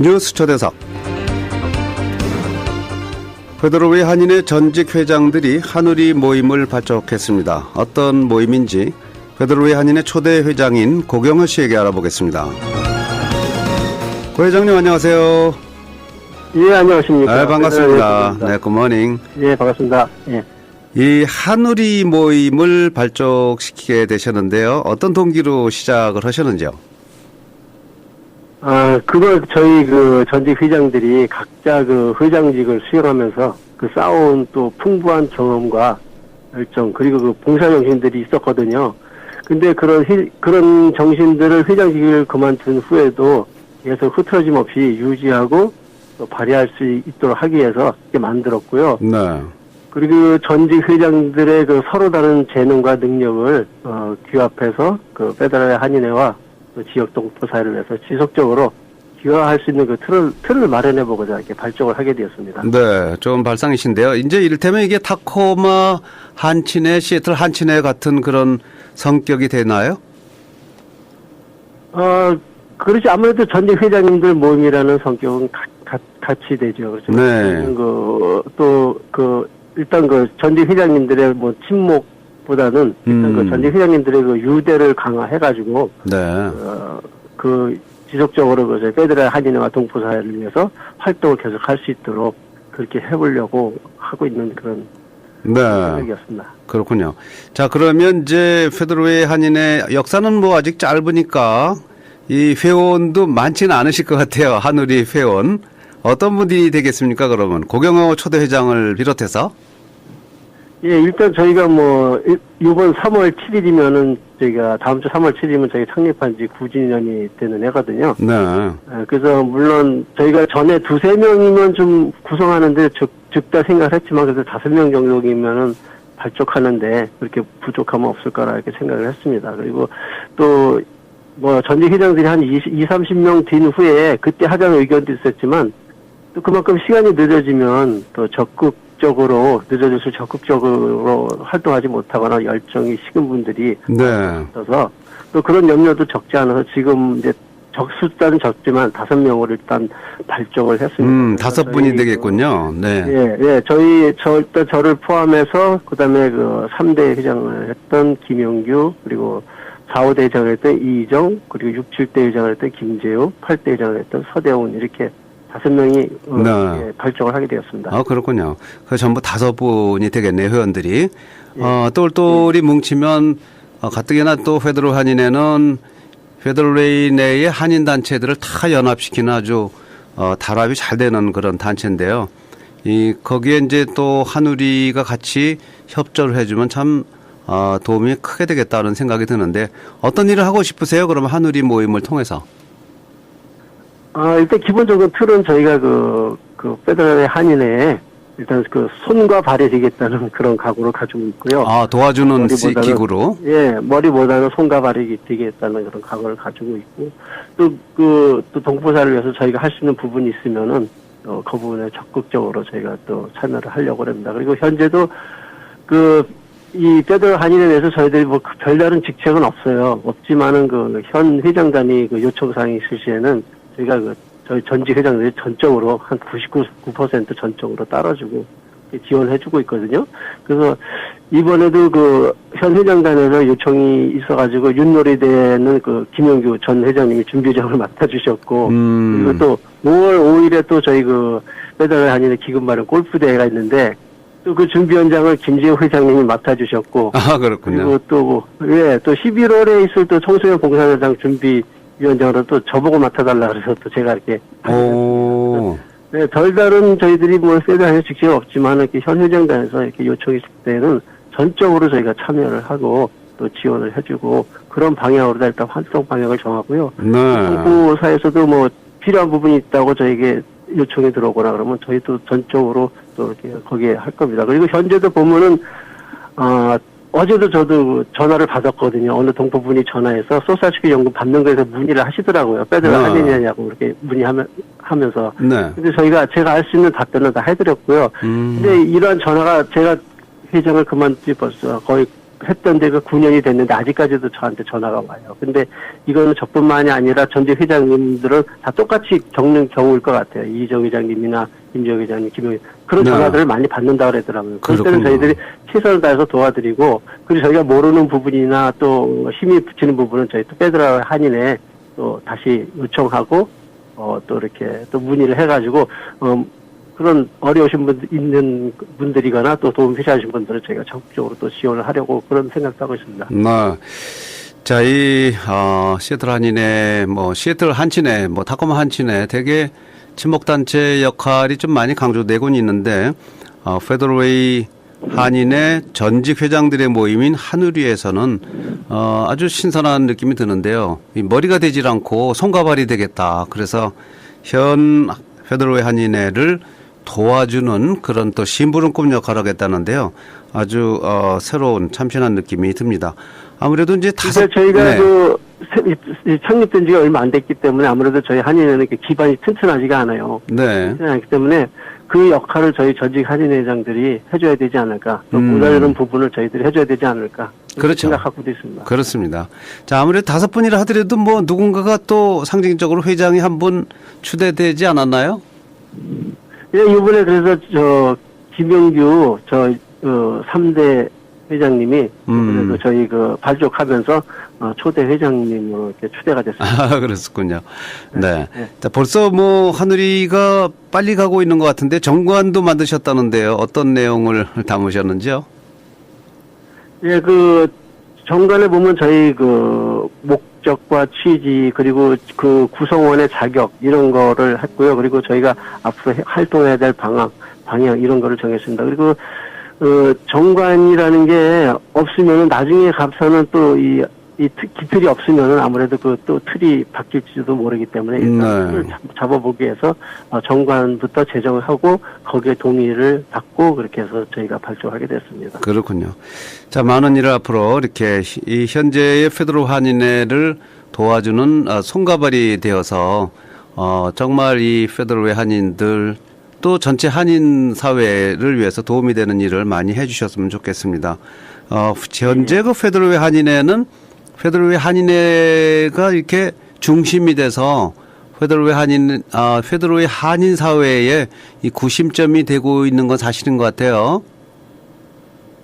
뉴스 초대석 페드로의 한인의 전직 회장들이 하누리 모임을 발족했습니다. 어떤 모임인지 페드로의 한인의 초대 회장인 고경호 씨에게 알아보겠습니다. 고 회장님 안녕하세요. 예, 안녕하십니까. 네, 반갑습니다. 네, 네, 굿모닝. 예, 반갑습니다. 예. 이 하누리 모임을 발족시키게 되셨는데요. 어떤 동기로 시작을 하셨는지요? 아, 그걸 저희 그 전직 회장들이 각자 그 회장직을 수행하면서 그 쌓아온 또 풍부한 경험과 열정, 그리고 그 봉사 정신들이 있었거든요. 근데 그런, 회- 그런 정신들을 회장직을 그만둔 후에도 계속 흐트러짐 없이 유지하고 또 발휘할 수 있도록 하기 위해서 이렇게 만들었고요. 네. 그리고 전직 회장들의 그 서로 다른 재능과 능력을 어, 규합해서 그 페더럴 한인회와 또 지역 동포 사회를 위해서 지속적으로 기여할 수 있는 그 틀을, 틀을 마련해 보고자 이렇게 발족을 하게 되었습니다. 네, 좀 발상이신데요. 이제 이를테면 이게 타코마 한친회, 시애틀 한친회 같은 그런 성격이 되나요? 어, 그렇지 아무래도 전직 회장님들 모임이라는 성격은 가, 가, 같이 되죠. 그렇죠. 네. 그, 또, 그, 일단 그 전직 회장님들의 뭐 침묵 보다는 일단 음. 그 전직 회장님들의 그 유대를 강화해가지고 네. 어, 그 지속적으로 그 페드럴 한인회와 동포 사회를 위해서 활동을 계속할 수 있도록 그렇게 해보려고 하고 있는 그런 네. 생각이었습니다. 그렇군요. 자, 그러면 이제 페드로의 한인의 역사는 뭐 아직 짧으니까 이 회원도 많지는 않으실 것 같아요. 하누리 회원. 어떤 분이 되겠습니까, 그러면? 고경호 초대 회장을 비롯해서? 예, 일단 저희가 뭐 이- 이번 3월 7일이면은 저희가 다음 주 3월 7일이면 저희 창립한 지 9주년이 되는 해거든요. 네. 예, 그래서 물론 저희가 전에 두세 명이면 좀 구성하는데 적, 적다 생각을 했지만 그래도 다섯 명 정도이면은 발족하는데 그렇게 부족함은 없을까라 이렇게 생각을 했습니다. 그리고 또 뭐 전직 회장들이 한 20, 20 30명 된 후에 그때 하자는 의견도 있었지만 또 그만큼 시간이 늦어지면 또 적극 적으로 늦어질수록 적극적으로 활동하지 못하거나 열정이 식은 분들이 네. 있어서 또 그런 염려도 적지 않아서 지금 이제 적 숫자는 적지만 다섯 명으로 일단 발족을 했습니다. 음, 다섯 분이 저희 되겠군요. 네. 그, 예, 예, 저희 저 일단 저를 포함해서 그다음에 그 3대 회장을 했던 김영규 그리고 4, 5대 회장을 했던 이희정 그리고 6, 7대 회장을 했던 김재우 8대 회장을 했던 서대훈 이렇게 다섯 명이 어, 네. 예, 발족을 하게 되었습니다. 아, 그렇군요. 그 전부 다섯 분이 되겠네요, 회원들이. 예. 어, 똘똘이 뭉치면, 어, 가뜩이나 또 페드로 한인회는 페드로레이 내의 한인 단체들을 다 연합시키는 아주, 어, 단합이 잘 되는 그런 단체인데요. 이, 거기에 이제 또 한우리가 같이 협조를 해주면 참, 어, 도움이 크게 되겠다는 생각이 드는데, 어떤 일을 하고 싶으세요? 그러면 한우리 모임을 통해서? 아, 일단 기본적으로 틀은 저희가 그, 그, 페더럴의 한인회에 일단 그 손과 발이 되겠다는 그런 각오를 가지고 있고요. 아, 도와주는 기구로? 예, 머리보다는 손과 발이 되겠다는 그런 각오를 가지고 있고, 또 그, 또 동포사를 위해서 저희가 할 수 있는 부분이 있으면은, 어, 그 부분에 적극적으로 저희가 또 참여를 하려고 합니다. 그리고 현재도 그, 이 페더럴 한인에 대해서 저희들이 뭐그 별다른 직책은 없어요. 없지만은 그 현 회장단이 그 요청사항이 있을 시에는 저희가 그 저희 전직 회장들이 전적으로 한 99% 전적으로 따라주고 지원해주고 있거든요. 그래서 이번에도 그 현 회장단에서 요청이 있어가지고 윷놀이대는 그 김영규 전 회장님이 준비장을 맡아주셨고 음. 그리고 또 5월 5일에 또 저희 그 페더럴 한인의 기금 마련 골프 대회가 있는데 또 그 준비위원장을 김지호 회장님이 맡아주셨고 아, 그렇군요. 그리고 또, 예, 또 11월에 있을 또 청소년 봉사대장 준비 위원장으로 또 저보고 맡아달라 그래서 또 제가 이렇게. 오. 네, 별다른 저희들이 뭐 세대한에 직책 없지만 이렇게 현 회장단에서 이렇게 요청이 있을 때는 전적으로 저희가 참여를 하고 또 지원을 해주고 그런 방향으로 일단 활동 방향을 정하고요. 네. 정부사에서도 뭐 필요한 부분이 있다고 저에게 요청이 들어오거나 그러면 저희도 전적으로 또 이렇게 거기에 할 겁니다. 그리고 현재도 보면은 어 어제도 저도 전화를 받았거든요. 어느 동포분이 전화해서 소사시키 연금 받는 거에서 문의를 하시더라고요. 빼들어 아. 하느냐고 그렇게 문의하면 하면서. 네. 근데 저희가 제가 할 수 있는 답변은 다 해드렸고요. 음. 근데 이러한 전화가 제가 회장을 그만두지 벌써 거의 했던 데가 9년이 됐는데 아직까지도 저한테 전화가 와요. 근데 이거는 저뿐만이 아니라 전직 회장님들은 다 똑같이 겪는 경우일 것 같아요. 이정 회장님이나 김정 회장님, 김영 그런 네. 전화들을 많이 받는다 그러더라고요. 그럴 때는 그렇군요. 저희들이 최선을 다해서 도와드리고 그리고 저희가 모르는 부분이나 또 힘이 붙이는 부분은 저희 또 빼드라 한인에 또 다시 요청하고 어 또 이렇게 또 문의를 해가지고 어 그런 어려우신 분 있는 분들이거나 또 도움 필요하신 분들은 저희가 적극적으로 또 지원을 하려고 그런 생각도 하고 있습니다. 네. 자, 이, 어, 시애틀 한인회, 뭐, 시애틀 한친회, 뭐, 타코마 한친회 되게 친목단체 역할이 좀 많이 강조되곤 있는데, 어, 페더웨이 한인의 전직 회장들의 모임인 한우리에서는 어, 아주 신선한 느낌이 드는데요. 이 머리가 되질 않고 손과 발이 되겠다. 그래서 현 페더웨이 한인회를 도와주는 그런 또 심부름꾼 역할을 하겠다는데요. 아주 어, 새로운 참신한 느낌이 듭니다. 아무래도 이제 다섯 그래서 저희가 네. 그 창립된 지가 얼마 안 됐기 때문에 아무래도 저희 한인회는 기반이 튼튼하지가 않아요. 네. 튼튼하기 때문에 그 역할을 저희 전직 한인회장들이 해줘야 되지 않을까. 또 음. 모자라는 부분을 저희들이 해줘야 되지 않을까. 그렇죠. 생각하고도 있습니다. 그렇습니다. 자, 아무래도 다섯 분이라 하더라도 뭐 누군가가 또 상징적으로 회장이 한 분 추대되지 않았나요? 예, 이번에 그래서 저 김영규 저 어, 3대 회장님이 음. 그래서 저희 그 발족하면서 어, 초대 회장님으로 이렇게 추대가 됐습니다. 아, 그랬었군요. 네. 네. 자, 벌써 뭐 하늘이가 빨리 가고 있는 것 같은데 정관도 만드셨다는데요. 어떤 내용을 담으셨는지요? 예, 그 정관에 보면 저희 그 목 적과 취지 그리고 그 구성원의 자격 이런 거를 했고요. 그리고 저희가 앞으로 해- 활동해야 될 방향 방향 이런 거를 정했습니다. 그리고 어, 정관이라는 게 없으면은 나중에 가서는 또 이 이 기틀이 없으면은 아무래도 그 또 틀이 바뀔지도 모르기 때문에 일단 네. 틀을 잡아보기 위해서 어, 정관부터 제정을 하고 거기에 동의를 받고 그렇게 해서 저희가 발족하게 됐습니다. 그렇군요. 자, 많은 일을 앞으로 이렇게 히- 이 현재의 페드로 한인회를 도와주는 어, 손가발이 되어서 어, 정말 이 페드로의 한인들 또 전체 한인 사회를 위해서 도움이 되는 일을 많이 해주셨으면 좋겠습니다. 어, 현재 그 페드로의 한인회는 페드로의 한인회가 이렇게 중심이 돼서 페드로의 한인 아 페드로의 한인 사회에 이 구심점이 되고 있는 건 사실인 것 같아요.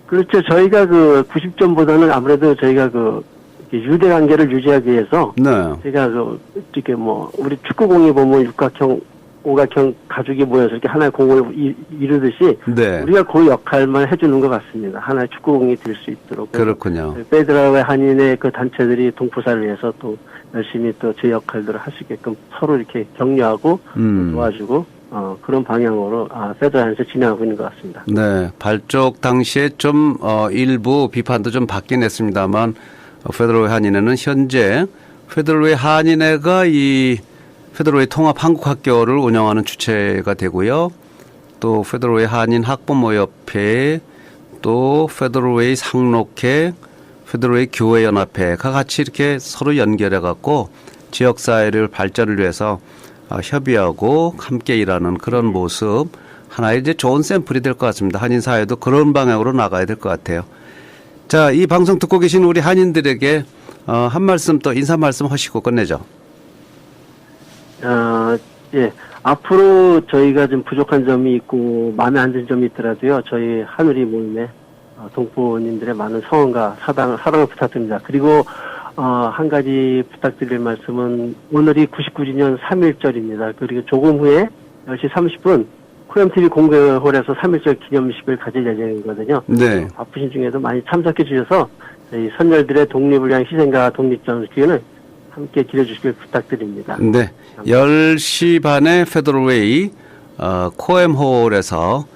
그렇죠. 저희가 그 90점보다는 아무래도 저희가 그 유대 관계를 유지하기 위해서 네. 제가 그 이렇게 뭐 우리 축구공에 보면 육각형, 오각형 가족이 모여서 이렇게 하나의 공을 이, 이루듯이 네. 우리가 그 역할만 해주는 것 같습니다. 하나의 축구공이 될 수 있도록. 그렇군요. 페드라의 한인의 그 단체들이 동포사를 위해서 또 열심히 또 제 역할들을 할 수 있게끔 서로 이렇게 격려하고 음. 도와주고 어, 그런 방향으로 아, 페드라에서 진행하고 있는 것 같습니다. 네. 발족 당시에 좀 어, 일부 비판도 좀 받긴 했습니다만 어, 페드로의 한인회는 현재 페드로의 한인회가 이 페드로의 통합 한국학교를 운영하는 주체가 되고요. 또 페드로의 한인 학부모협회 또 페드로의 상록회 페드로의 교회연합회가 같이 이렇게 서로 연결해 갖고 지역 사회를 발전을 위해서 어, 협의하고 함께 일하는 그런 모습 하나의 이제 좋은 샘플이 될 것 같습니다. 한인 사회도 그런 방향으로 나가야 될 것 같아요. 자, 이 방송 듣고 계신 우리 한인들에게 어, 한 말씀 또 인사 말씀 하시고 끝내죠. 어, 예. 앞으로 저희가 좀 부족한 점이 있고 마음에 안 드는 점이 있더라도요. 저희 하늘이 모임에 어, 동포님들의 많은 성원과 사랑, 사랑을 부탁드립니다. 그리고 어, 한 가지 부탁드릴 말씀은 오늘이 99주년 3일절입니다. 그리고 조금 후에 10시 30분 코엠TV 공개홀에서 3일절 기념식을 가질 예정이거든요. 네. 바쁘신 중에도 많이 참석해 주셔서 저희 선열들의 독립을 위한 희생과 독립전 기회를 함께 기려주시길 부탁드립니다. 네. 10시 반에 페더럴웨이 어, 코엠홀에서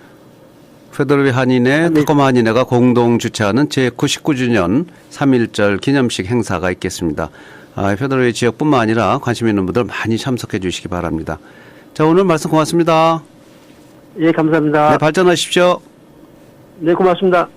페더럴웨이 한인회, 네. 타코마 한인회가 공동 주최하는 제99주년 3.1절 기념식 행사가 있겠습니다. 아, 페더럴웨이 지역뿐만 아니라 관심 있는 분들 많이 참석해 주시기 바랍니다. 자, 오늘 말씀 고맙습니다. 예, 감사합니다. 네, 발전하십시오. 네, 고맙습니다.